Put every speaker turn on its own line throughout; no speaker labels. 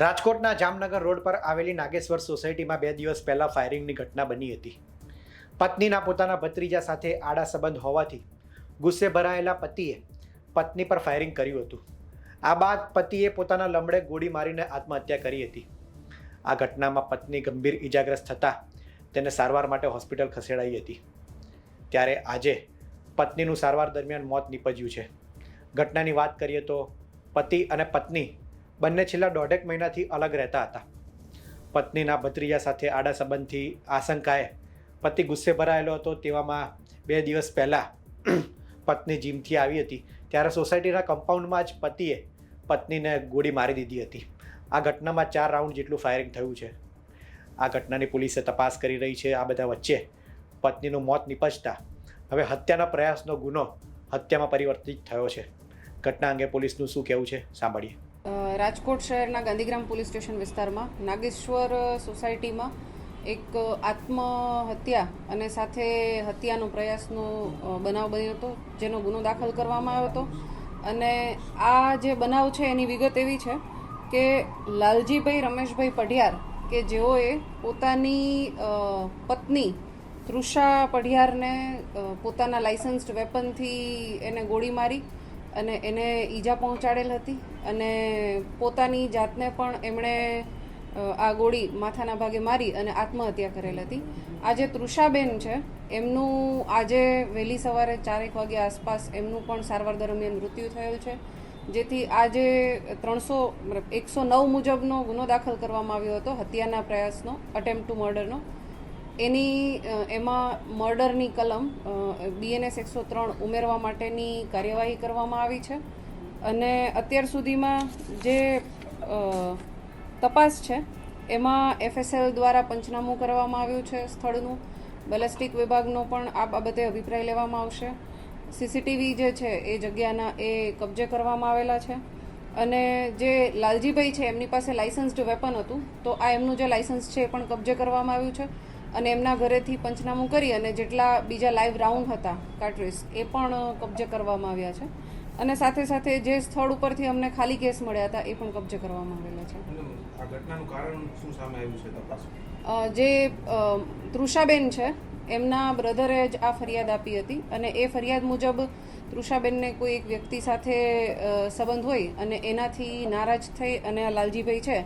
રાજકોટના જામનગર રોડ પર આવેલી નાગેશ્વર સોસાયટીમાં બે દિવસ પહેલાં ફાયરિંગની ઘટના બની હતી. પત્નીના પોતાના ભત્રીજા સાથે આડા સંબંધ હોવાથી ગુસ્સે ભરાયેલા પતિએ પત્ની પર ફાયરિંગ કર્યું હતું. આ બાદ પતિએ પોતાના લમડે ગોળી મારીને આત્મહત્યા કરી હતી. આ ઘટનામાં પત્ની ગંભીર ઈજાગ્રસ્ત થતાં તેને સારવાર માટે હોસ્પિટલ ખસેડાઈ હતી. ત્યારે આજે પત્નીનું સારવાર દરમિયાન મોત નીપજ્યું છે. ઘટનાની વાત કરીએ તો પતિ અને પત્ની બંને છેલ્લા દોઢેક મહિનાથી અલગ રહેતા હતા. પત્નીના ભત્રીજા સાથે આડા સંબંધથી આશંકાએ પતિ ગુસ્સે ભરાયેલો હતો તેવામાં બે દિવસ પહેલાં પત્ની જીમથી આવી હતી. ત્યારે સોસાયટીના કમ્પાઉન્ડમાં જ પતિએ પત્નીને ગોળી મારી દીધી હતી. આ ઘટનામાં ચાર રાઉન્ડ જેટલું ફાયરિંગ થયું છે. આ ઘટનાની પોલીસે તપાસ કરી રહી છે. આ બધા વચ્ચે પત્નીનું મોત નિપજતા હવે હત્યાના પ્રયાસનો ગુનો હત્યામાં પરિવર્તિત થયો છે. ઘટના અંગે પોલીસનું શું કહેવું છે? સાંભળીએ.
રાજકોટ શહેરના ગાંધીગ્રામ પોલીસ સ્ટેશન વિસ્તારમાં નાગેશ્વર સોસાયટીમાં એક આત્મહત્યા અને સાથે હત્યાનો પ્રયાસનો બનાવ બન્યો હતો, જેનો ગુનો દાખલ કરવામાં આવ્યો હતો. અને આ જે બનાવ છે એની વિગત એવી છે કે લાલજીભાઈ રમેશભાઈ પઢિયાર, કે જેઓએ પોતાની પત્ની તૃષા પઢિયારને પોતાના લાઇસન્સ્ડ વેપનથી એને ગોળી મારી અને એને ઈજા પહોંચાડેલ હતી અને પોતાની જાતને પણ એમણે આ ગોળી માથાના ભાગે મારી અને આત્મહત્યા કરેલ હતી. આ જે તૃષાબેન છે, એમનું આજે વહેલી સવારે ચારેક વાગ્યા આસપાસ એમનું પણ સારવાર દરમિયાન મૃત્યુ થયેલ છે, જેથી આજે ત્રણસો એકસો નવ મુજબનો ગુનો દાખલ કરવામાં આવ્યો હતો, હત્યાના પ્રયાસનો અટેમ્પ ટુ મર્ડરનો એની એમાં મર્ડરની કલમ બીએનએસ એકસો ત્રણ ઉમેરવા માટેની કાર્યવાહી કરવામાં આવી છે. અને અત્યાર સુધીમાં જે તપાસ છે, એમાં એફએસએલ દ્વારા પંચનામું કરવામાં આવ્યું છે સ્થળનું. બેલેસ્ટિક વિભાગનો પણ આ બાબતે અભિપ્રાય લેવામાં આવશે. સીસીટીવી જે છે, એ જગ્યાના, એ કબજે કરવામાં આવેલા છે. અને જે લાલજીભાઈ છે, એમની પાસે લાઇસન્સડ વેપન હતું, તો આ એમનું જે લાઇસન્સ છે, એ પણ કબજે કરવામાં આવ્યું છે. અને એમના ઘરેથી પંચનામું કરી અને જેટલા બીજા લાઈવ રાઉન્ડ હતા કાર્ટ્રીસ એ પણ કબજે કરવામાં આવ્યા છે. અને સાથે સાથે જે સ્થળ ઉપરથી અમને ખાલી કેસ મળ્યા હતા એ પણ કબજે કરવામાં આવેલા છે.
આ ઘટનાનું કારણ શું સામે આવ્યું છે તપાસ?
જે તૃષાબેન છે એમના બ્રધરે જ આ ફરિયાદ આપી હતી અને એ ફરિયાદ મુજબ તૃષાબેનને કોઈ એક વ્યક્તિ સાથે સંબંધ હોય અને એનાથી નારાજ થઈ અને આ લાલજીભાઈ છે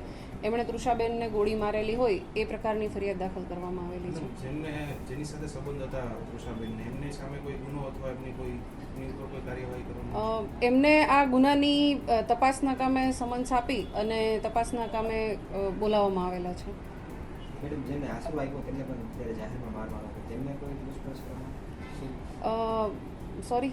એમણે તૃષાબેનને ગોળી મારેલી હોય એ પ્રકારની ફરિયાદ દાખલ કરવામાં આવેલી છે.
જેમને જેની સાથે સંબંધ હતા તૃષાબેનને એમને સામે કોઈ ગુનો અથવા એમની કોઈ એમની ઉપર કોઈ કાર્યવાહી કરવામાં
અ, એમને આ ગુનાની તપાસના કામે સમન્સ આપી અને તપાસના કામે બોલાવવામાં આવેલા છે.
મેડમ જેમને આશરો આપ્યો તેમને પણ અત્યારે જાહેરમાં મારવાનો હતો તેમને કોઈ પૂછપરછ કરવામાં
સોરી?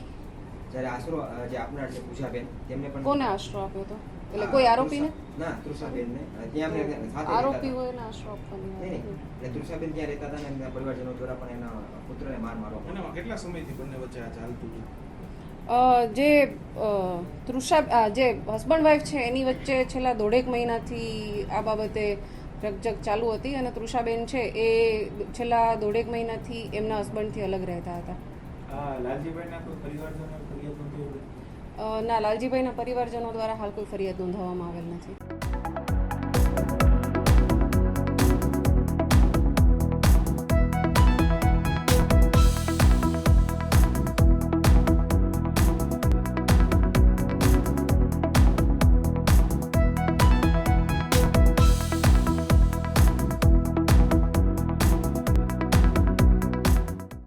જ્યારે આશરો જે આપનાર છે પૂજાબેન તેમને પણ
કોને આશરો આપ્યો હતો? એટલે કોઈ આરોપીને
ના? તૃષાબેનને. ત્યાં સાથે
આરોપી હોય ને
નહીં નહીં. એટલે તૃષાબેન ત્યાં રહેતા હતા ને એમના પરિવારજનો દ્વારા પણ એના પુત્રને માર મારો આવ્યો.
કેટલા સમયથી બંને વચ્ચે આ ચાલતું હતું?
જે તૃષા આ જે હસબન્ડ વાઈફ છે એની વચ્ચે છેલ્લા દોઢેક મહિનાથી આ બાબતે રકજક ચાલુ હતી અને તૃષાબેન છે એ છેલ્લા દોઢેક મહિનાથી એમના હસબન્ડથી અલગ રહેતા હતા.
લાલજીભાઈના કોઈ પરિવારજનો ફરિયાદ નહોતી
અ, ના લાલજીભાઈના પરિવારજનો દ્વારા હાલ કોઈ ફરિયાદ નોંધાવવામાં આવેલ નથી.